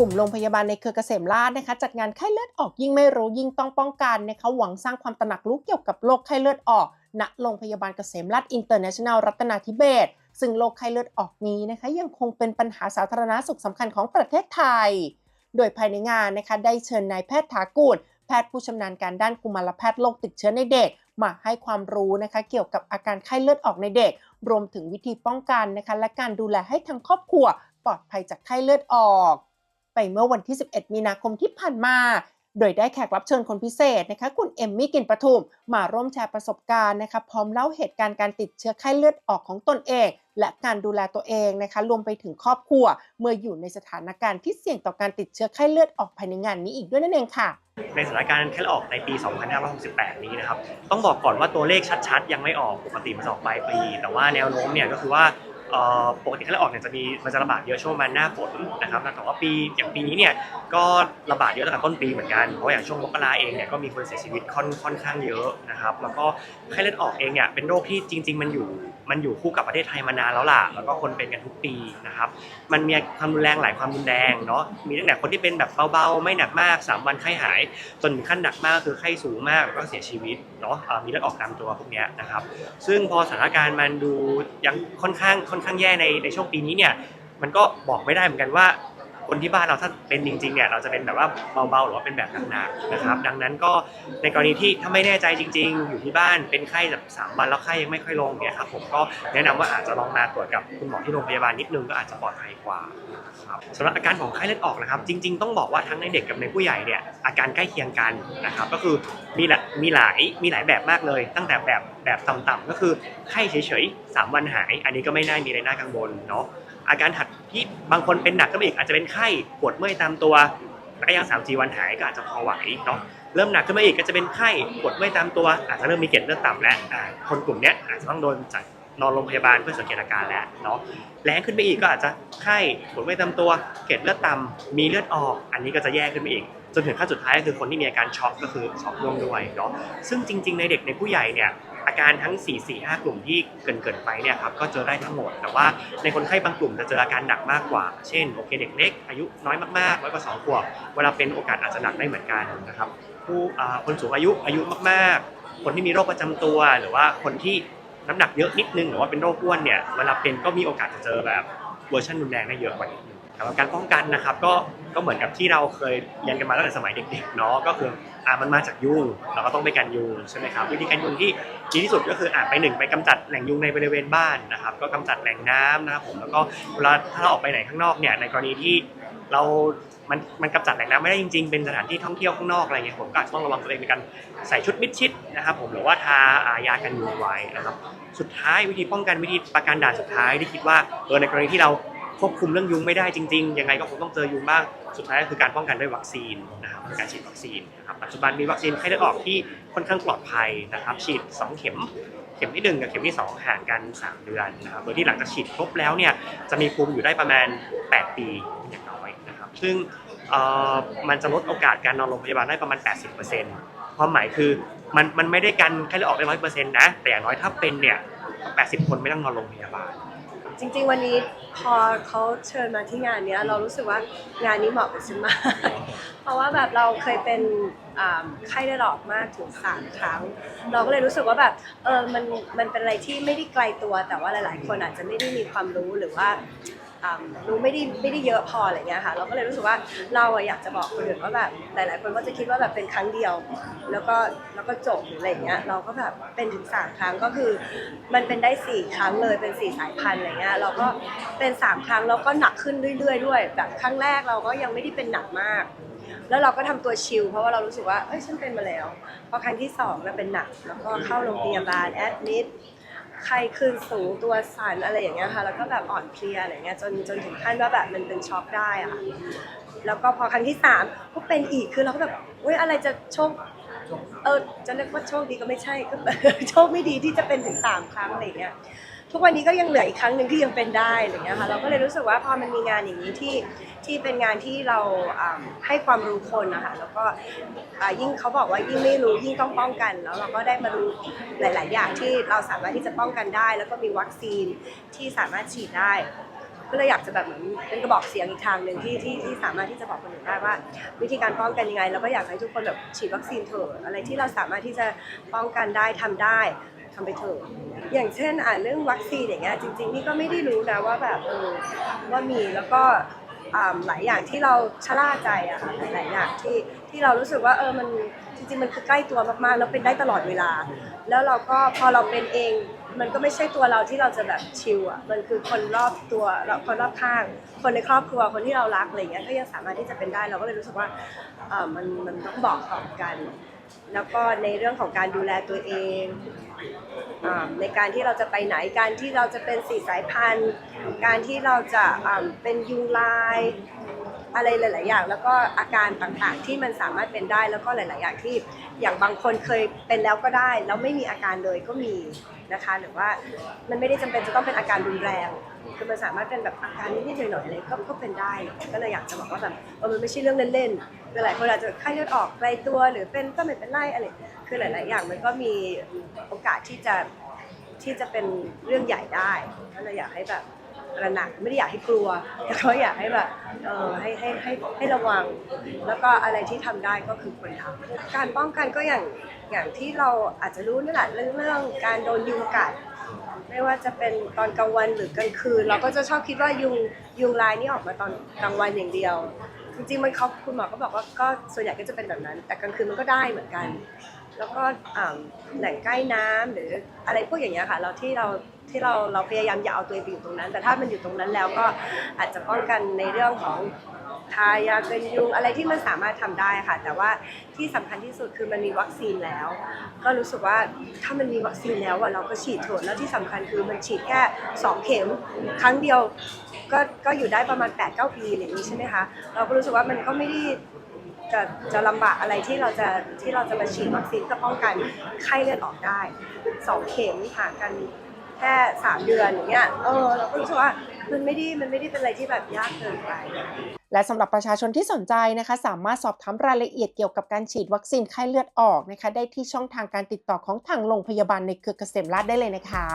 กลุ่มโรงพยาบาลในเครือเกษมราษฎร์นะคะจัดงานไข้เลือดออกยิ่งไม่รู้ยิ่งต้องป้องกันนะคะหวังสร้างความตระหนักรู้เกี่ยวกับโรคไข้เลือดออก ณโรงพยาบาลเกษมราษฎร์อินเตอร์เนชั่นแนลรัตนาธิเบศซึ่งโรคไข้เลือดออกนี้นะคะยังคงเป็นปัญหาสาธารณสุขสำคัญของประเทศไทย โดยภายในงานนะคะได้เชิญนายแพทย์ถากูลแพทย์ผู้ชำนาญการด้านกุมารแพทย์โรคติดเชื้อในเด็ก มาให้ความรู้นะคะเกี่ยวกับอาการไข้เลือดออกในเด็ก รวมถึงวิธีป้องกันนะคะและการดูแลให้ทั้งครอบครัวปลอดภัยจากไข้เลือดออก ไปเมื่อวันที่ 11 มีนาคมที่ผ่านมา โดยได้แขกรับเชิญคนพิเศษนะคะคุณเอมมี่กินประทุมมาร่วมแชร์ประสบการณ์นะคะพร้อมเล่าเหตุการณ์การติดเชื้อไข้เลือดออกของตนเอง และการดูแลตัวเองนะคะรวมไปถึงครอบครัว เมื่ออยู่ในสถานการณ์ที่เสี่ยงต่อการติดเชื้อไข้เลือดออกภายในงานนี้อีกด้วยนั่นเองค่ะในสถานการณ์ไข้เลือดออกในปี 2568 นี้นะครับ ต้องบอกก่อนว่าตัวเลขชัดๆ ยังไม่ออกปกติมันออกปลายปี แต่ว่าแนวโน้มเนี่ยก็คือว่า ปกติไข้เลือดออกเนี่ยจะมีมันจะระบาดเยอะช่วงประมาณหน้าฝนนะครับแต่ว่าปีอย่างปีนี้เนี่ยก็ระบาดเยอะตั้งแต่ต้นปีเหมือนกันเพราะอย่างช่วงมกราเองเนี่ยก็มีคนเสียชีวิตค่อนค่อนข้างเยอะนะครับแล้วก็ไข้เลือดออกเองเนี่ยเป็นโรคที่จริง ๆ มันอยู่มันอยู่คู่กับประเทศไทยมานานแล้วล่ะ แล้วก็คนเป็นกันทุกปีนะครับ มันมีความรุนแรงหลายความรุนแรงเนาะ มีตั้งแต่คนที่เป็นแบบเบาๆ ไม่หนักมาก 3 วันไข้หาย จนถึงขั้นหนักมากคือไข้สูงมากแล้วก็เสียชีวิตเนาะมีเลือดออกตามตัวพวกเนี้ยนะครับ ซึ่งพอสถานการณ์มันดูยังค่อนข้างค่อนข้างแย่ในในช่วงปีนี้เนี่ยมันก็บอกไม่ได้เหมือนกันว่า คนที่บ้านเราถ้าเป็นจริงๆเนี่ยเราจะเป็นแบบว่าเบาๆหรือว่าเป็นแบบหนักๆนะครับ ดังนั้นก็ในกรณีที่ถ้าไม่แน่ใจจริง ๆ อยู่ที่บ้านเป็นไข้แบบสามวันแล้วไข้ยังไม่ค่อยลงเนี่ยครับผมก็แนะนำว่าอาจจะลองมาตรวจกับคุณหมอที่โรงพยาบาลนิดนึงก็อาจจะปลอดภัยกว่านะครับสำหรับอาการของไข้เลือดออกนะครับ จริง ๆ ต้องบอกว่าทั้งในเด็กกับในผู้ใหญ่เนี่ยอาการใกล้เคียงกันนะครับ ก็คือมีหลายมีหลายมีหลายแบบมากเลย ตั้งแต่แบบแบบต่ำๆก็คือไข้เฉยๆสามวันหาย อันนี้ก็ไม่น่ามีอะไรน่ากังวลเนาะอาการถัด ที่บางคนเป็นหนักก็ไปอีกอาจจะเป็นไข้ปวดเมื่อยตามตัวระยะสามสี่วันหายก็อาจจะพอไหวเนาะเริ่มหนักขึ้นมาอีกก็จะเป็นไข้ปวดเมื่อยตามตัว อาจจะเริ่มมีเกล็ดเลือดต่ำแล้วคนกลุ่มนี้อาจจะต้องโดนจัดนอนโรงพยาบาลเพื่อสังเกตอาการแล้วเนาะแรงขึ้นไปอีกก็อาจจะไข้ปวดเมื่อยตามตัว เกล็ดเลือดต่ำมีเลือดออก อันนี้ก็จะแย่ขึ้นไปอีก จนถึงขั้นสุดท้ายก็คือคนที่มีอาการช็อกก็คือช็อกร่วมด้วยเนาะซึ่งจริง ๆ ในเด็กในผู้ใหญ่เนี่ยอาการทั้ง 4 4 5 กลุ่มที่เกินเกินๆไปเนี่ยครับก็เจอได้ทั้งหมด แต่ว่าในคนไข้บางกลุ่มจะเจออาการหนักมากกว่า เช่นโอเคเด็กเล็กอายุน้อยมากๆน้อยกว่า2ขวบเวลาเป็นโอกาสอาจจะหนักได้เหมือนกันนะครับผู้คนสูงอายุอายุมากๆ คนที่มีโรคประจำตัว หรือว่าคนที่น้ำหนักเยอะนิดนึงหรือว่าเป็นโรคอ้วนเนี่ยเวลาเป็นก็มีโอกาสจะเจอแบบเวอร์ชันรุนแรงได้เยอะกว่านี้สำหรับการป้องกันนะครับก็ ก็เหมือนกับที่เราเคยเรียนกันมาตั้งแต่สมัยเด็กๆเนาะก็คืออ่ามันมาจากยุงเราก็ต้องไปกันยุงใช่ไหมครับวิธีการยุงที่ดีที่สุดก็คืออ่าไปหนึ่งไปกำจัดแหล่งยุงในบริเวณบ้านนะครับ ก็กำจัดแหล่งน้ำนะครับผมแล้วก็เวลาถ้าเราออกไปไหนข้างนอกเนี่ยในกรณีที่เรามันมันกำจัดแหล่งน้ำไม่ได้จริงๆ เป็นสถานที่ท่องเที่ยวข้างนอกอะไรเงี้ยผมก็อาจจะต้องระวังตัวเองในการใส่ชุดมิดชิดนะครับผมหรือว่าทาอายากันยุงไว้นะครับ สุดท้ายวิธีป้องกันวิธีประการด่านสุดท้ายที่คิดว่าเออในกรณีที่เรา ควบคุมเรื่องยุงไม่ได้จริงๆ ยังไงก็คงต้องเจอยุงบ้าง สุดท้ายก็คือการป้องกันด้วยวัคซีนนะครับการฉีดวัคซีนนะครับ ปัจจุบันมีวัคซีนไข้เลือดออกที่ค่อนข้างปลอดภัยนะครับ ฉีด 2 เข็ม เข็มที่ 1 กับเข็มที่ 2 ห่างกัน 3 เดือนนะครับ โดยที่หลังจากฉีดครบแล้วเนี่ย จะมีภูมิอยู่ได้ประมาณ 8 ปีอย่างน้อยนะครับ ซึ่งเอ่อมันจะลดโอกาสการนอนโรงพยาบาลได้ประมาณ 80%ความหมายคือมันมันไม่ได้กันไข้เลือดออกได้ร้อยเปอร์เซ็นต์นะ แต่อย่างน้อยถ้าเป็นเนี่ย 80 คนไม่ต้องนอนโรงพยาบาล จริงๆ วันนี้พอเขาเชิญมาที่งานเนี้ยเรารู้สึกว่างานนี้เหมาะกับฉันมาก เพราะว่าแบบเราเคยเป็นอ่าไข้เลือดอกมากถึงสามครั้ง เราก็เลยรู้สึกว่าแบบเออมันมันเป็นอะไรที่ไม่ได้ไกลตัวแต่ว่าหลาย ๆ คนอาจจะไม่ได้มีความรู้หรือว่า รู้ไม่ได้ไม่ได้เยอะพออะไรเงี้ยค่ะ เราก็เลยรู้สึกว่าเราอะอยากจะบอกคนอื่นว่าแบบหลาย ๆ คนก็จะคิดว่าแบบเป็นครั้งเดียว แล้วก็แล้วก็จบหรืออะไรเงี้ยเราก็แบบเป็นถึงสามครั้งก็คือมันเป็นได้สี่ครั้งเลยเป็นสี่สายพันธุ์อะไรเงี้ยเราก็เป็นสามครั้งแล้วก็หนักขึ้นเรื่อย ๆ ด้วย แบบครั้งแรกเราก็ยังไม่ได้เป็นหนักมากแล้วเราก็ทำตัวชิลเพราะว่าเรารู้สึกว่าเอ้ยฉันเป็นมาแล้ว พอครั้งที่สองเราเป็นหนัก แล้วก็เข้าโรงพยาบาลแอดมิด ไข้ขึ้นสูงตัวสั่นอะไรอย่างเงี้ยค่ะ แล้วก็แบบอ่อนเพลียอะไรเงี้ยจนจนถึงขั้นว่าแบบมันเป็นช็อกได้อะค่ะแล้วก็พอครั้งที่สามก็เป็นอีกคือเราก็แบบเว้ยอะไรจะโชคเออจะเรียกว่าโชคดีก็ไม่ใช่ก็ โชคไม่ดีที่จะเป็นถึงสามครั้งอะไรเงี้ย ทุกวันนี้ก็ยังเหลืออีกครั้งหนึ่งที่ยังเป็นได้อะไรเงี้ยค่ะเราก็เลยรู้สึกว่าพอมันมีงานอย่างนี้ที่ที่เป็นงานที่เราอ่าให้ความรู้คนนะคะแล้วก็อ่ายิ่งเขาบอกว่ายิ่งไม่รู้ยิ่งต้องป้องกัน แล้วเราก็ได้มารู้หลาย ๆ อย่างที่เราสามารถที่จะป้องกันได้ แล้วก็มีวัคซีนที่สามารถฉีดได้ ก็เลยอยากจะแบบเหมือนเป็นกระบอกเสียงอีกทางหนึ่งที่ที่ที่สามารถที่จะบอกคนอื่นได้ว่า วิธีการป้องกันยังไง แล้วก็อยากให้ทุกคนแบบฉีดวัคซีนเถอะอะไรที่เราสามารถที่จะป้องกันได้ทำได้ทำไปเถอะ อย่างเช่นอ่าเรื่องวัคซีนอย่างเงี้ยจริง ๆ นี่ก็ไม่ได้รู้นะว่าแบบเออว่ามีแล้วก็อ่าหลายอย่างที่เราชะล่าใจอะค่ะหลายอย่างที่ที่เรารู้สึกว่าเออมันจริงๆมันคือใกล้ตัวมากๆแล้วเป็นได้ตลอดเวลา แล้วเราก็พอเราเป็นเอง มันก็ไม่ใช่ตัวเราที่เราจะแบบชิลอะมันคือคนรอบตัวเราคนรอบข้าง คนในครอบครัวคนที่เรารักอะไรเงี้ยก็ยังสามารถที่จะเป็นได้เราก็เลยรู้สึกว่าเออมันมันต้องบอกต่อกัน แล้วก็ในเรื่องของการดูแลตัวเองอในการที่เราจะไปไหนการที่เราจะเป็นสี่สายพันธุ์ การที่เราจะเป็นยุงลาย อะไรหลาย ๆ อย่าง แล้วก็อาการต่าง ๆ ที่มันสามารถเป็นได้แล้วก็หลาย ๆ อย่างที่อย่างบางคนเคยเป็นแล้วก็ได้ แล้วไม่มีอาการเลยก็มีนะคะ หรือว่ามันไม่ได้จำเป็นจะต้องเป็นอาการรุนแรงคือมันสามารถเป็นแบบอาการนิดๆหน่อยๆอะไรก็ก็เป็นได้ก็เลยอยากจะบอกว่าแบบเออมันไม่ใช่เรื่องเล่นๆคือหลายคนอาจจะไข้เลือดออกไกลตัวหรือเป็นก็ไม่เป็นไรอะไรคือหลาย ๆ อย่างมันก็มีโอกาสที่จะที่จะเป็นเรื่องใหญ่ได้ก็เลยอยากให้แบบ ระหนักไม่ได้อยากให้กลัวแต่ก็อยากให้แบบเออให้ให้ให้ให้ระวัง แล้วก็อะไรที่ทำได้ก็คือควรทำการป้องกันก็อย่างอย่างที่เราอาจจะรู้นั่นแหละเรื่องเรื่องการโดนยุงกัดไม่ว่าจะเป็นตอนกลางวันหรือกลางคืน เราก็จะชอบคิดว่ายุงยุงลายนี่ออกมาตอนกลางวันอย่างเดียว จริงๆมันเขาคุณหมอก็บอกว่าก็ส่วนใหญ่ก็จะเป็นแบบนั้น แต่กลางคืนมันก็ได้เหมือนกัน แล้วก็แหล่งใกล้น้ำหรืออะไรพวกอย่างเงี้ยค่ะ เราที่เราที่เราเราพยายามอย่าเอาตัวเองไปอยู่ตรงนั้น แต่ถ้ามันอยู่ตรงนั้นแล้วก็อาจจะป้องกันในเรื่องของทายาเกันยุงอะไรที่มันสามารถทำได้ค่ะ แต่ว่าที่สำคัญที่สุดคือมันมีวัคซีนแล้ว ก็รู้สึกว่าถ้ามันมีวัคซีนแล้วอะเราก็ฉีดเถอะแล้วที่สำคัญคือมันฉีดแค่สองเข็มครั้งเดียวก็ก็อยู่ได้ประมาณ8ปดเปีอย่างนี้ใช่ไหมคะเราก็รู้สึกว่ามันก็ไม่ได้ จะจะลำบากอะไรที่เราจะที่เราจะมาฉีดวัคซีนเพื่อป้องกันไข้เลือดออกได้สองเข็มห่างกันแค่สามเดือนอย่างเงี้ยเออเราก็รู้สึกว่ามันไม่ได้มันไม่ได้เป็นอะไรที่แบบยากเกินไปและสำหรับประชาชนที่สนใจนะคะ สามารถสอบถามรายละเอียดเกี่ยวกับการฉีดวัคซีนไข้เลือดออกนะคะ ได้ที่ช่องทางการติดต่อของทางโรงพยาบาลในเครือเกษมราษฎร์ได้เลยนะคะ